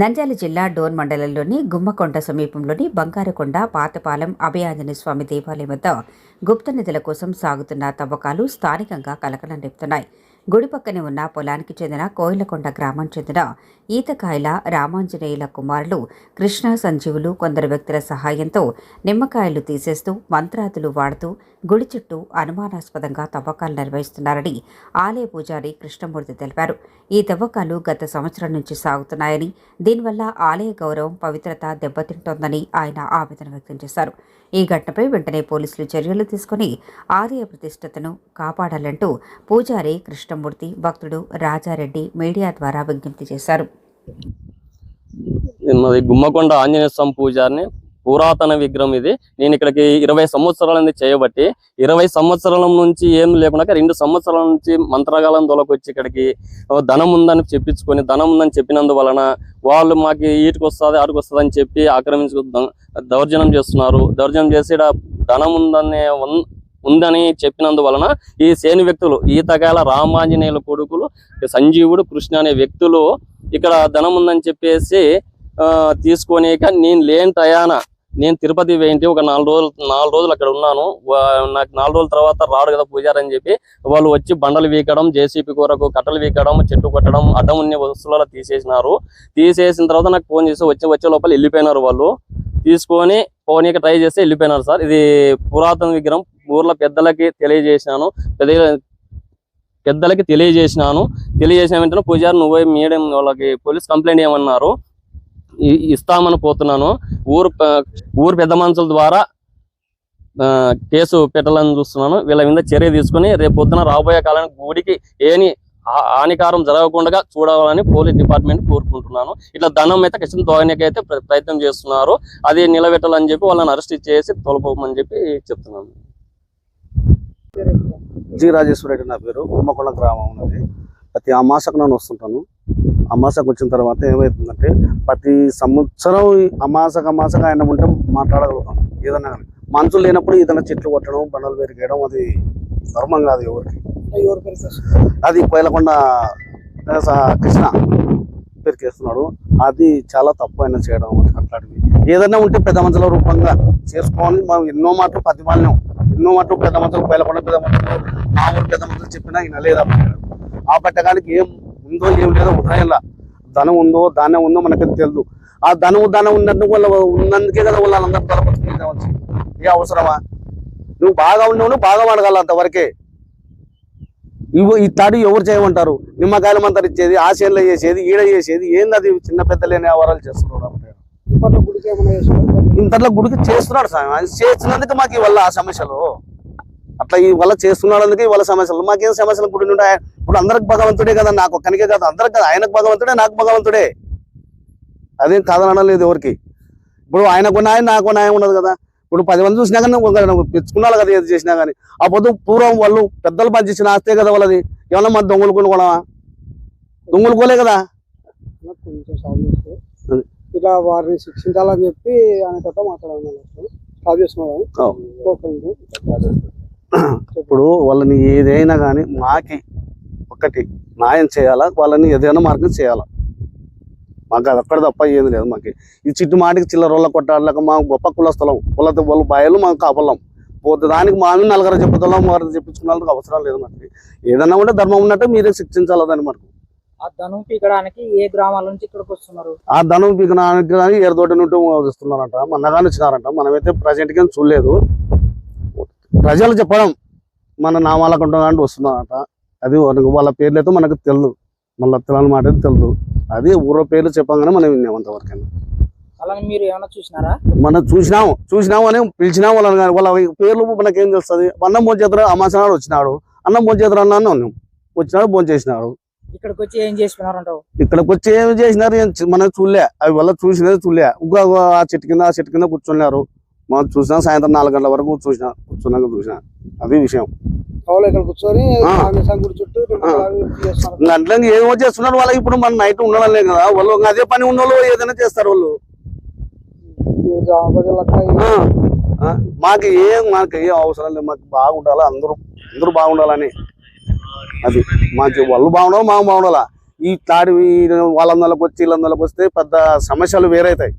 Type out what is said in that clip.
నంద్యాల జిల్లా డోన్ మండలంలోని గుమ్మకొండ సమీపంలోని బంగారకొండ పాతపాలెం అభయాంజని స్వామి దేవాలయం వద్ద గుప్త నిధుల కోసం సాగుతున్న తవ్వకాలు స్థానికంగా కలకలం రేపుతున్నాయి. గుడి పక్కనే ఉన్న పొలానికి చెందిన కోయిలకొండ గ్రామం చెందిన ఈతకాయల రామాంజనేయుల కుమారులు కృష్ణ సంజీవులు కొందరు వ్యక్తుల సహాయంతో నిమ్మకాయలు తీసేస్తూ మంత్రాదులు వాడుతూ గుడి చుట్టూ అనుమానాస్పదంగా తవ్వకాలు నిర్వహిస్తున్నారని ఆలయ పూజారి కృష్ణమూర్తి తెలిపారు. ఈ తవ్వకాలు గత సంవత్సరం నుంచి సాగుతున్నాయని దీనివల్ల ఆలయ గౌరవం పవిత్రత దెబ్బతింటోందని ఆయన ఆవేదన వ్యక్తం చేశారు. ఈ ఘటనపై వెంటనే పోలీసులు చర్యలు తీసుకుని ఆలయ ప్రతిష్టతను కాపాడాలంటూ పూజారి కృష్ణ కృష్ణమూర్తి భక్తుడు రాజారెడ్డి మీడియా ద్వారా విజ్ఞప్తి చేశారు. గుమ్మకొండ ఆంజనేయ స్వామి పూజారిని పురాతన విగ్రహం ఇది. నేను ఇక్కడికి ఇరవై సంవత్సరాల నుంచి చేయబట్టి ఇరవై సంవత్సరాల నుంచి ఏం లేకుండా రెండు సంవత్సరాల నుంచి మంత్రగాలం దొలకొచ్చి ఇక్కడికి ధనం ఉందని చెప్పించుకొని ధనం ఉందని చెప్పినందువలన వాళ్ళు మాకు ఈటికి వస్తుంది ఆటికి వస్తుంది అని చెప్పి ఆక్రమించుకు దౌర్జనం దౌర్జన్యం చేస్తున్నారు. దౌర్జన్యం చేసి ధనం ఉందనే ఉందని చెప్పినందువలన ఈ సేను వ్యక్తులు ఈతకాయల రామాంజనేయుల కొడుకులు సంజీవుడు కృష్ణ అనే వ్యక్తులు ఇక్కడ ధనం ఉందని చెప్పేసి ఆ, నేను లేని టయాన నేను తిరుపతి వేయింటి ఒక నాలుగు రోజులు నాలుగు రోజులు అక్కడ ఉన్నాను. నాకు నాలుగు రోజుల తర్వాత రాడు కదా పూజారి అని చెప్పి వాళ్ళు వచ్చి బండలు వీకడం జేసీపీ కూరకు కట్టలు వీకడం చెట్టు కొట్టడం అడ్డం ఉన్న వస్తువులలో తీసేసినారు. తీసేసిన తర్వాత నాకు ఫోన్ చేసి వచ్చి వచ్చే లోపల వెళ్ళిపోయినారు వాళ్ళు. తీసుకొని పోనీకి ట్రై చేస్తే వెళ్ళిపోయినారు సార్. ఇది పురాతన విగ్రహం ఊర్లో పెద్దలకి తెలియజేశాను పెద్ద పెద్దలకి తెలియజేసినాను. తెలియజేసిన వెంటనే పూజారి నువ్వే మీడియం వాళ్ళకి పోలీస్ కంప్లైంట్ ఏమన్నారు? ఇస్తామని పోతున్నాను. ఊరు ఊరు పెద్ద మనుషుల ద్వారా కేసు పెట్టాలని చూస్తున్నాను. వీళ్ళ మీద చర్య తీసుకుని రేపు పొద్దున రాబోయే కాలానికి గుడికి ఏని హా- హానికారం జరగకుండా చూడాలని పోలీస్ డిపార్ట్మెంట్ కోరుకుంటున్నాను. ఇట్లా ధనం అయితే కష్టం దోగనికి ప్రయత్నం చేస్తున్నారు. అది నిలబెట్టాలని చెప్పి వాళ్ళని అరెస్ట్ చేసి తొలపమని చెప్పి చెప్తున్నాను. జి రాజేశ్వర రెడ్డి నా పేరు. ఉమ్మకొండ గ్రామం ఉన్నది. ప్రతి అమాసకు నేను వస్తుంటాను. అమాసకు వచ్చిన తర్వాత ఏమవుతుందంటే ప్రతి సంవత్సరం అమాసకు అమాసకు ఆయన ఉంటే మాట్లాడగలుగుతాం. ఏదన్నా కానీ మనుషులు లేనప్పుడు ఏదైనా చెట్లు కొట్టడం బండలు పెరిగేయడం అది ధర్మం కాదు ఎవరికి. అది కోయలకొండ స- కృష్ణ పెరికేస్తున్నాడు. అది చాలా తప్పు ఆయన చేయడం అట్లాంటివి ఏదైనా ఉంటే పెద్ద మనుషుల రూపంగా చేసుకోవాలి మనం ఎన్నో మాటలు ప్రతిపాలనం నువ్వు మాటలు పెద్ద మనుషులు కోయలకొండ పెద్ద మనుషులు ఊరు పెద్ద మనుషులు చెప్పినా ఈయన లేదా ఆ పట్టకానికి ఏం ఉందో ఏం లేదో ఉదయంలా. ధనం ఉందో ధాన్యం ఉందో మనకి తెలియదు ఆ ధనం ధనం ఉన్నందుకు వాళ్ళ ఉన్నందుకే కదా వాళ్ళందరూ తలపచ్చుకునేది ఏ అవసరమా? నువ్వు బాగా ఉండవు నువ్వు బాగా వాడగల అంతవరకే. ఇవి ఈ తాడు ఎవరు చేయమంటారు? నిమ్మకాయలు మంతరిచ్చేది ఇచ్చేది చేసేది ఈడ చేసేది ఏంది అది చిన్న పెద్ద లేని వ్యవహారాలు చేస్తున్నారు ఇంతట్లో గుడికి చేస్తున్నాడు స్వామి అది చేసినందుకు మాకు ఇవాళ ఆ సమస్యలు. అట్లా వల్ల చేస్తున్నాడు అందుకే ఇవాళ సమస్యలు. మాకేం సమస్యలు? గుడి నుండి ఆయన- ఇప్పుడు అందరికి భగవంతుడే కదా నాకు ఒక్కనికే కదా అందరికి కదా ఆయనకు భగవంతుడే నాకు భగవంతుడే. అదేం కాదనలేదు ఎవరికి. ఇప్పుడు ఆయనకు న్యాయం నాకు న్యాయం ఉండదు కదా. ఇప్పుడు పది మంది చూసినా కానీ తెచ్చుకున్నారు కదా ఏది చేసినా కానీ. ఆ పొద్దు పూర్వం వాళ్ళు పెద్దలు పనిచేసిన ఆస్తే కదా వాళ్ళది. ఏమన్నా మన దొంగలు కొనుక్కోవడమా? దొంగలు కోలే కదా. ఇలా వారిని శిక్షించాలని చెప్పి మాట్లాడాలి సాల్వ్ చేస్తున్నాను ఇప్పుడు వాళ్ళని ఏదైనా కానీ మాకి ఒకటి న్యాయం చేయాలా? వాళ్ళని ఏదైనా మార్గం చేయాలా? మాకు అది ఒక్కటి తప్ప ఏది లేదు మాకు. ఈ చిట్టు మాటికి చిల్లర రోళ్ళ కొట్టాడలేక మా గొప్ప కులస్థలం కులత వాళ్ళ బాయలు మాకు కాపలం. పోతే దానికి మా నలుగురు చెప్పుతున్నాం వారిని చెప్పించుకున్నందుకు అవసరం లేదు మనకి ఏదన్నా ఉంటే ధర్మం ఉన్నట్టే మీరే శిక్షించాలి దాన్ని మనకు ఆ ధనం పీకడానికి ఏ గ్రామాల నుంచి ఇక్కడికి వస్తున్నారు? ఆ ధనం పీకడానికి కానీ నుండి వస్తున్నారంట. మొన్నగానే వచ్చినారంట మనమైతే ప్రజెంట్గా చూడలేదు. ప్రజలు చెప్పడం మన నామాల కొంటే వస్తున్నారంట. అది వాళ్ళ- పేర్లైతే మనకు తెలియదు మళ్ళీ తెలియని మాట తెలియదు అది ఊరో పేర్లు చెప్పగానే మనం విన్నాం అంతవరకు అలానే మీరు ఏమైనా చూసినారా? మనం చూసినాము చూసినాము అని పిలిచినాము వాళ్ళని కానీ వాళ్ళ పేర్లు మనకేం తెలుస్తుంది? అన్నం భోజనం అమాసనాడు వచ్చినాడు. అన్నం భోజనం అన్నాను ఉన్నాం వచ్చినాడు భోజనం చేసినాడు. ఇక్కడికి వచ్చి ఏం చేసినారంటావు? ఇక్కడికి వచ్చి చేసినారు ఏం చి- మనం చూడలే. అవి వల్ల చూసినది చూడలే. ఇంకా ఆ చెట్టు కింద ఆ చెట్టు కింద కూర్చున్నారు. మనం చూసినా సాయంత్రం నాలుగు గంటల వరకు చూసిన కూర్చున్నాక చూసిన. అది విషయం. కూర్చొని ఏమో చేస్తున్నారు. వాళ్ళకి ఇప్పుడు మన నైట్ ఉండడం లేదు కదా. వాళ్ళు ఇంకా అదే పని ఉన్న వాళ్ళు ఏదైనా చేస్తారు వాళ్ళు. మాకు ఏం మాకు ఏం అవసరం లేదు. మాకు బాగుండాలా? అందరూ అందరూ బాగుండాలని. అది. మా వాళ్ళు బాగుండాలి మాకు బాగుండాలా? ఈ తాడి వాళ్ళందరికి వచ్చి వీళ్ళందరికి వస్తే పెద్ద సమస్యలు వేరైతాయి.